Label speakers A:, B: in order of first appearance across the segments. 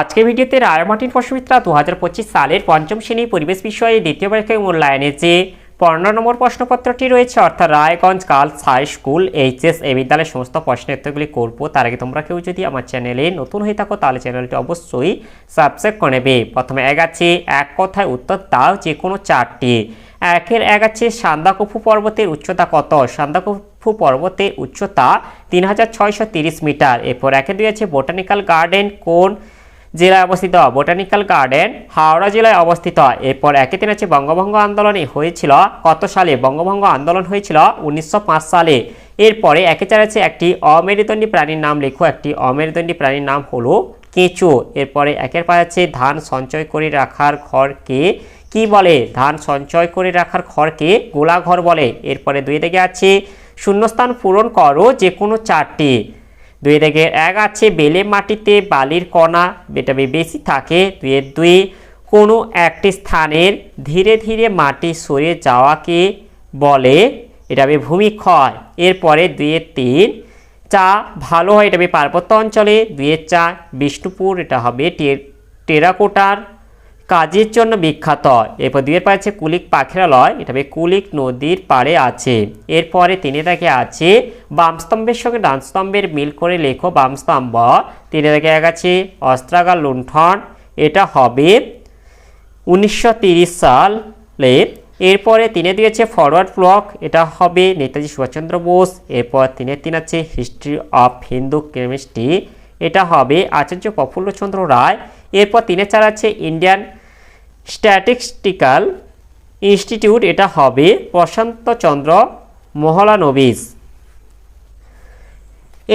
A: আজকের ভিডিওতে রায়মার্টিন পশমিত্রা দু সালের পঞ্চম শ্রেণি পরিবেশ বিষয়ে দ্বিতীয় পরীক্ষায় মূল্যায়নে যে পনেরো নম্বর প্রশ্নপত্রটি রয়েছে, অর্থাৎ Raiganj girls high school HS এই বিদ্যালয়ের সমস্ত প্রশ্নের উত্তরগুলি করব। তার আগে তোমরা কেউ যদি আমার চ্যানেলে নতুন হয়ে থাকো, তাহলে চ্যানেলটি অবশ্যই সাবস্ক্রাইব করে নেবে। প্রথমে এক আছে, এক কথায় উত্তর দাও যে কোনো চারটি। একের এক আছে, সান্দাকফু পর্বতের উচ্চতা কত? সান্দাকফু পর্বতের উচ্চতা তিন মিটার। এরপর একে দুই আছে, বোটানিক্যাল গার্ডেন কোন জেলায় অবস্থিত বোটানিক্যাল গার্ডেন হাওড়া জেলায় অবস্থিত। এরপর একে দিন আছে বঙ্গভঙ্গ আন্দোলনে হয়েছিল, কত সালে বঙ্গভঙ্গ আন্দোলন হয়েছিল? উনিশশো পাঁচ সালে। এরপরে একে চার আছে একটি অমেরুদণ্ডী প্রাণীর নাম লেখো, একটি অমেরুদণ্ডী প্রাণীর নাম হলো কেঁচো। এরপরে একের পর আছে ধান সঞ্চয় করে রাখার ঘরকে কি? বলে? ধান সঞ্চয় করে রাখার ঘরকে গোলাঘর বলে। এরপরে দুই দিকে আছে শূন্যস্থান পূরণ করো যে কোনো চারটি। দুই দিকে এক আছে, বেলে মাটিতে বালির কণা এটা বেশি থাকে। দুইয়ের দুই, কোনো একটি স্থানের ধীরে ধীরে মাটি সরে যাওয়াকে বলে এটা হবে ভূমিক্ষয়। এরপরে দুইয়ের তিন, চা ভালো হয় এটা হবে পার্বত্য অঞ্চলে। দুইয়ের চা বিষ্ণুপুর, এটা হবে টেরাকোটার কাজের জন্য বিখ্যাত। এরপর দুইয়ের পাশে কুলিক পাখিরালয় এটা কুলিক নদীর পাড়ে আছে। এরপরে তিনে দেখে আছে বামস্তম্ভের সঙ্গে ডানস্তম্ভের মিল করে লেখো বামস্তম্ভ। তিনে দেখে এক আছে অস্ত্রাগার লুণ্ঠন। এটা হবে উনিশশো সালে। এরপরে তিনে দিয়েছে ফরওয়ার্ড ব্লক। এটা হবে নেতাজি সুভাষচন্দ্র বোস। এরপর তিনে তিন আছে হিস্ট্রি অফ হিন্দু কেমিস্ট্রি। এটা হবে আচার্য প্রফুল্লচন্দ্র রায়। এরপর তিনে চার আছে ইন্ডিয়ান স্ট্যাটিস্টিক্যাল ইনস্টিটিউট এটা হবে প্রশান্তচন্দ্র মহলানবিস।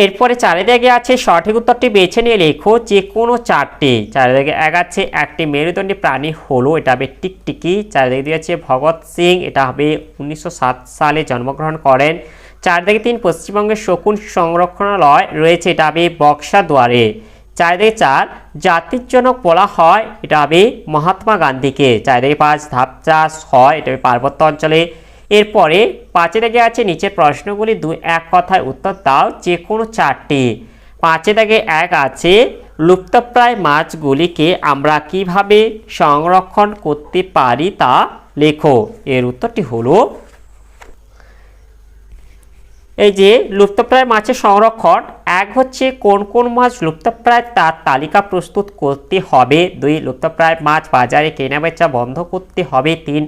A: এরপরে চারিদিকে আছে, সঠিক উত্তরটি বেছে নিয়ে লেখো, যে কোনো চারটি। চারিদিকে এক আছে, একটি মেরুদণ্ডী প্রাণী হলো, এটা হবে টিকটিকি। চারিদিকে দিয়ে আছে, ভগৎ সিং, এটা হবে উনিশশো সাত সালে জন্মগ্রহণ করেন। চারদিকে তিন, পশ্চিমবঙ্গের শকুন সংরক্ষণালয় রয়েছে, এটা হবে বক্সা দুয়ারে চারিদিকে চার জাতির জনক বলা হয়। এটা হবে মহাত্মা গান্ধীকে চারিদিকে পাঁচ, ধাপ চাষ হয় এটা হবে পার্বত্য অঞ্চলে। এরপরে পাঁচে দাগে আছে নিচের প্রশ্নগুলি দুই এক কথায় উত্তর দাও যে কোনো চারটি। পাঁচে দাগে এক আছে, লুপ্তপ্রায় মাছগুলিকে আমরা কীভাবে সংরক্ষণ করতে পারি তা লেখো। এর উত্তরটি হলো এই যে লুপ্তপ্রায় মাছের সংরক্ষণ, এক হচ্ছে কোন কোন মাছ লুপ্তপ্রায় তার তালিকা প্রস্তুত করতে হবে। দুই, লুপ্তপ্রায় মাছ বাজারে কেনাবেচা বন্ধ করতে হবে। তিন,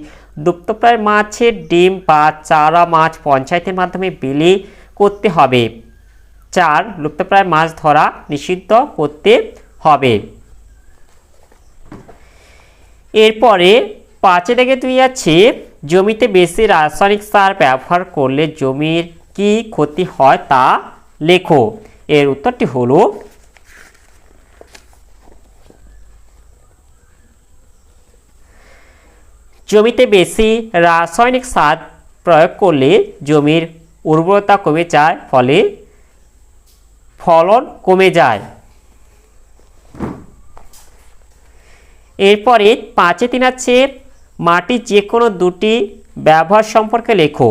A: লুপ্তপ্রায় মাছের ডিম বা চারা মাছ পঞ্চায়েতের মাধ্যমে বিলি করতে হবে। চার, লুপ্তপ্রায় মাছ ধরা নিষিদ্ধ করতে হবে। এরপরে পাঁচে থেকে দুই আছে, জমিতে বেশি রাসায়নিক সার ব্যবহার করলে জমির কি ক্ষতি হয় তা লেখো। এর উত্তরটি হলো, জমিতে বেশি রাসায়নিক সার প্রয়োগ করলে জমির উর্বরতা কমে যায়, ফলে ফলন কমে যায়। এরপরে পাঁচে তিন আছে মাটি যে কোনো দুটি ব্যবহার সম্পর্কে লেখো।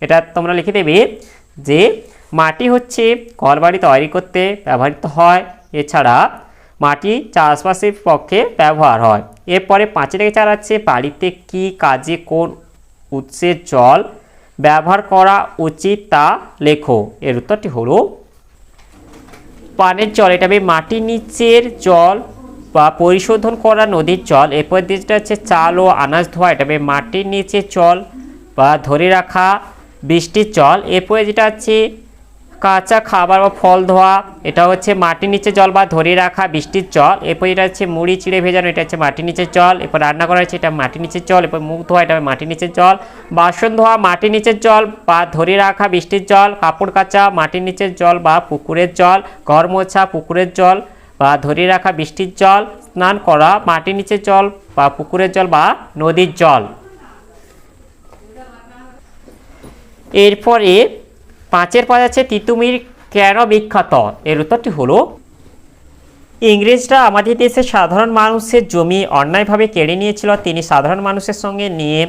A: এটা তোমরা লিখে দেবে যে মাটি হচ্ছে ঘরবাড়ি তৈরি করতে ব্যবহৃত হয়। এছাড়া মাটি চাষবাসের পক্ষে ব্যবহার হয়। এরপরে পাঁচে থেকে চার আছে, বাড়িতে কি কাজে কোন উৎসের জল ব্যবহার করা উচিত তা লেখো। এর উত্তরটি হলো, পানের জল এটা মাটির নিচের জল বা পরিশোধন করা নদীর জল। এরপর যেটা হচ্ছে চাল ও আনাজ ধোয়া এটা মাটির নিচে জল বা ধরে রাখা বৃষ্টির জল। এরপরে যেটা হচ্ছে কাঁচা খাবার বা ফল ধোয়া, এটা হচ্ছে মাটির নিচে জল বা ধরে রাখা বৃষ্টির জল। এরপর এটা হচ্ছে মুড়ি, চিড়ে ভেজানো, এটা হচ্ছে মাটির নিচের জল। এরপর রান্না করা হচ্ছে এটা মাটির নিচের জল। এরপর মুখ ধোয়া, এটা মাটির নিচের জল। বাসন ধোয়া, মাটির নিচের জল বা ধরে রাখা বৃষ্টির জল। কাপড় কাচা, মাটির নিচের জল বা পুকুরের জল। ঘর মোছা, পুকুরের জল বা ধরে রাখা বৃষ্টির জল। স্নান করা, মাটির নিচের জল বা পুকুরের জল বা নদীর জল। এরপরে পাঁচের পর আছে তিতুমির কেন বিখ্যাত। এর উত্তরটি হলো, ইংরেজরা আমাদের দেশে সাধারণ মানুষের জমি অন্যায়ভাবে কেড়ে নিয়েছিল। তিনি সাধারণ মানুষের সঙ্গে নিয়ে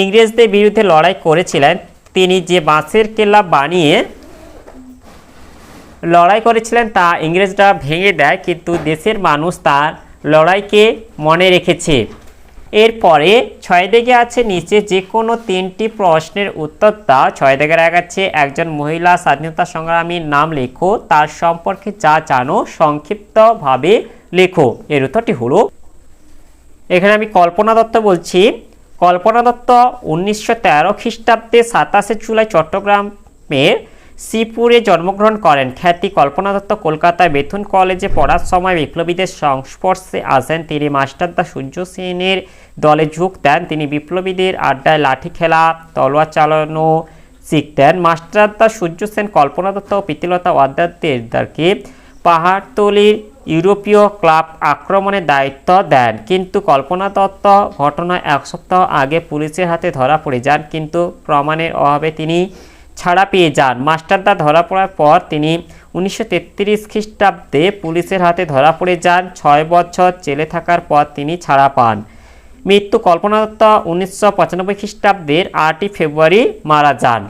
A: ইংরেজদের বিরুদ্ধে লড়াই করেছিলেন। তিনি যে বাঁশের কেল্লা বানিয়ে লড়াই করেছিলেন, তা ইংরেজরা ভেঙে দেয়, কিন্তু দেশের মানুষ তার লড়াইকে মনে রেখেছে। এরপরে ছয় দিকে আছে নিচে যে কোনো তিনটি প্রশ্নের উত্তর দাও। ছয় দিকে আছে একজন মহিলা স্বাধীনতা সংগ্রামীর নাম লেখো, তার সম্পর্কে যা জানো সংক্ষিপ্তভাবে লেখো। এর উত্তরটি হলো, এখানে আমি কল্পনা দত্ত বলছি। কল্পনা দত্ত উনিশশো তেরো খ্রিস্টাব্দে সাতাশে জুলাই চট্টগ্রামের শ্রীপুরে জন্মগ্রহণ করেন। খ্যাতি কল্পনা দত্ত কলকাতায় বেথুন কলেজে পড়ার সময় বিপ্লবীদের সংস্পর্শে আসেন। তিনি মাস্টারদা সূর্য সেনের দলে যোগ দেন। তিনি বিপ্লবীদের আড্ডায় লাঠি খেলা, তলোয়ার চালানো শিখতেন। মাস্টারদা সূর্য সেন কল্পনা দত্ত ও প্রীতিলতা ওয়াদ্দারকে পাহাড়তলির ইউরোপীয় ক্লাব আক্রমণের দায়িত্ব দেন। কিন্তু কল্পনা দত্ত ঘটনায় এক সপ্তাহ আগে পুলিশের হাতে ধরা পড়ে যান। কিন্তু প্রমাণের অভাবে তিনি ছাড়া পেয়ে যান। মাস্টারদা ধরা পড়ার পর তিনি উনিশশো তেত্রিশ খ্রিস্টাব্দে পুলিশের হাতে ধরা পড়ে যান। ছয় বছর জেলে থাকার পর তিনি ছাড়া পান। মৃত্যু কল্পনা দত্ত উনিশশো পঁচানব্বই খ্রিস্টাব্দের আটই ফেব্রুয়ারি মারা যান।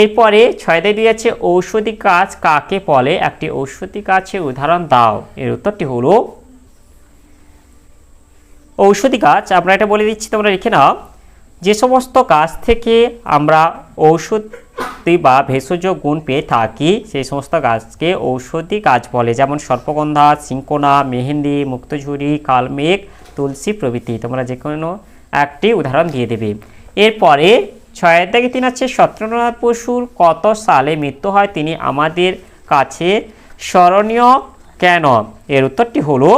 A: এরপরে ছয়দায় দিয়েছে, ঔষধি গাছ কাকে বলে? একটি ঔষধি গাছের উদাহরণ দাও। এর উত্তরটি হলো, ঔষধি গাছ। আমরা এটা বলে দিচ্ছি, তোমরা লিখে নাও। যে সমস্ত গাছ থেকে আমরা ঔষধি বা ভেষজ গুণ পেয়ে থাকি, সেই সমস্ত গাছকে ঔষধি গাছ বলে, যেমন সর্পগন্ধা, সিঙ্কোনা, মেহেন্দি, মুক্তঝুরি, কালমেঘ, তুলসী প্রভৃতি। তোমরা যে কোনো একটি উদাহরণ দিয়ে দেবে। এরপরে ছয়ের দাগে তিন আছে সত্যেন্দ্রনাথ বসুর কত সালে মৃত্যু হয় তিনি আমাদের কাছে স্মরণীয় কেন? এর উত্তরটি হলো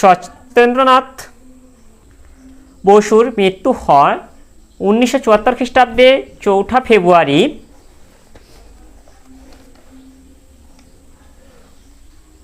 A: সত্যেন্দ্রনাথ বসুর মৃত্যু হয় উনিশশো চুয়াত্তর খ্রিস্টাব্দে চৌঠা ফেব্রুয়ারি।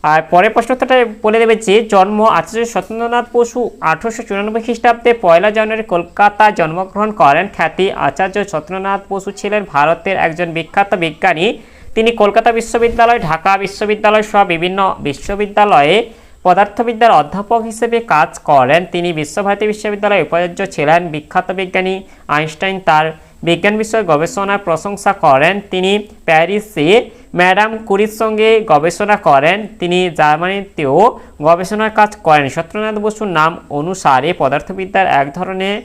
A: আর পরের প্রশ্নটা বলে দেবে যে, জন্ম আচার্য সত্যেন্দ্রনাথ বসু আঠারোশো চুরানব্বই খ্রিস্টাব্দে পয়লা জানুয়ারি কলকাতায় জন্মগ্রহণ করেন খ্যাতি আচার্য সত্যেন্দ্রনাথ বসু ছিলেন ভারতের একজন বিখ্যাত বিজ্ঞানী। তিনি কলকাতা বিশ্ববিদ্যালয়, ঢাকা বিশ্ববিদ্যালয় সহ বিভিন্ন বিশ্ববিদ্যালয়ে পদার্থবিদ্যার অধ্যাপক হিসেবে কাজ করেন। তিনি বিশ্বভারতী বিশ্ববিদ্যালয়ে উপাচার্য ছিলেন। বিখ্যাত বিজ্ঞানী আইনস্টাইন তার বিজ্ঞান বিষয়ে গবেষণার প্রশংসা করেন। তিনি প্যারিসে ম্যাডাম কুরির সঙ্গে গবেষণা করেন। তিনি জার্মানিতেও গবেষণার কাজ করেন। সত্যনাথ বসুর নাম অনুসারে পদার্থবিদ্যার এক ধরনের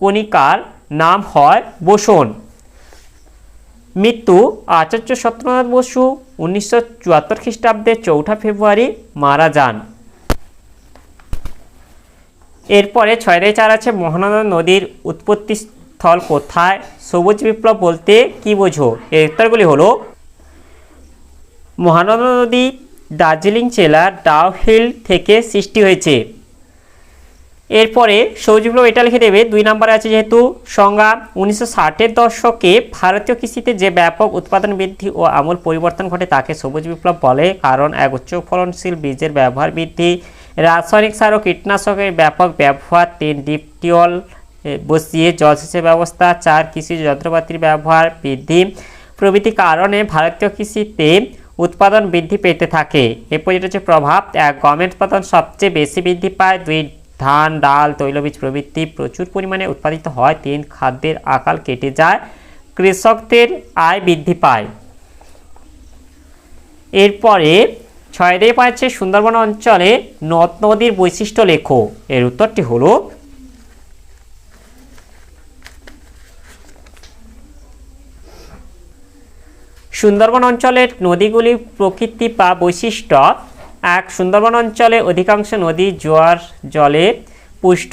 A: কণিকার নাম হয় বোসন। মৃত্যু আচার্য সত্যনাথ বসু উনিশশো চুয়াত্তর খ্রিস্টাব্দে চৌঠা ফেব্রুয়ারি মারা যান। এরপরে ছয় চার আছে, মহানন্দা নদীর উৎপত্তি স্থল কোথায়? সবুজ বিপ্লব বলতে কি বোঝো? এর উত্তরগুলি হলো, মহানন্দা নদী দার্জিলিং জেলার ডাউহিল থেকে সৃষ্টি হয়েছে। এরপরে সবুজ বিপ্লব এটা লিখে দেবে, দুই নম্বরে আছে যেহেতু সংজ্ঞা, উনিশশো ষাটের দশকে ভারতীয় কৃষিতে যে ব্যাপক উৎপাদন বৃদ্ধি ও আমূল পরিবর্তন ঘটে তাকে সবুজ বিপ্লব বলে, কারণ এক উচ্চ ফলনশীল বীজের ব্যবহার বৃদ্ধি রাসায়নিক সার ও কীটনাশকের ব্যাপক ব্যবহার, তিন ডিপটিওল বসিয়ে জলসেচের ব্যবস্থা, চার কৃষি যন্ত্রপাতির ব্যবহার বৃদ্ধি। প্রভৃতি কারণে ভারতীয় কৃষিতে উৎপাদন বৃদ্ধি পেতে থাকে। এরপর যেটা হচ্ছে প্রভাব। এক গমের উৎপাদন সবচেয়ে বেশি বৃদ্ধি পায়। দুই, ধান, ডাল, তৈলবীজ প্রভৃতি প্রচুর পরিমাণে উৎপাদিত হয়। তিন, খাদ্যের আকাল কেটে যায়। কৃষকদের আয় বৃদ্ধি পায়। এরপরে ছয় দিয়ে সুন্দরবন অঞ্চলে নদ নদীর বৈশিষ্ট্য লেখো। এর উত্তরটি হলো, সুন্দরবন অঞ্চলের নদীগুলি প্রকৃতি বা বৈশিষ্ট্য। এক, সুন্দরবন অঞ্চলে অধিকাংশ নদী জোয়ার, জলে পুষ্ট।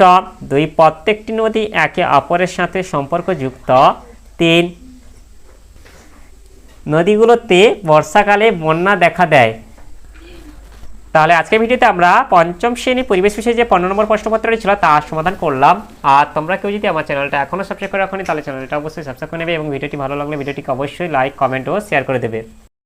A: দুই, প্রত্যেকটি নদী একে অপরের সাথে সম্পর্কযুক্ত। তিন, নদীগুলোতে বর্ষাকালে বন্যা দেখা দেয়। তাহলে আজকের ভিডিওতে আমরা পঞ্চম শ্রেণি পরিবেশ বিষয়ে যে পনেরো নম্বর প্রশ্নপত্রটি ছিল তার সমাধান করলাম। আর তোমরা কেউ যদি আমার চ্যানেলটা এখনও সাবস্ক্রাইব করে রাখনি, তাহলে চ্যানেলটা অবশ্যই সাবস্ক্রাইব করে নেবে এবং ভিডিওটি ভালো লাগলে ভিডিওটিকে অবশ্যই লাইক কমেন্ট ও শেয়ার করে দেবে।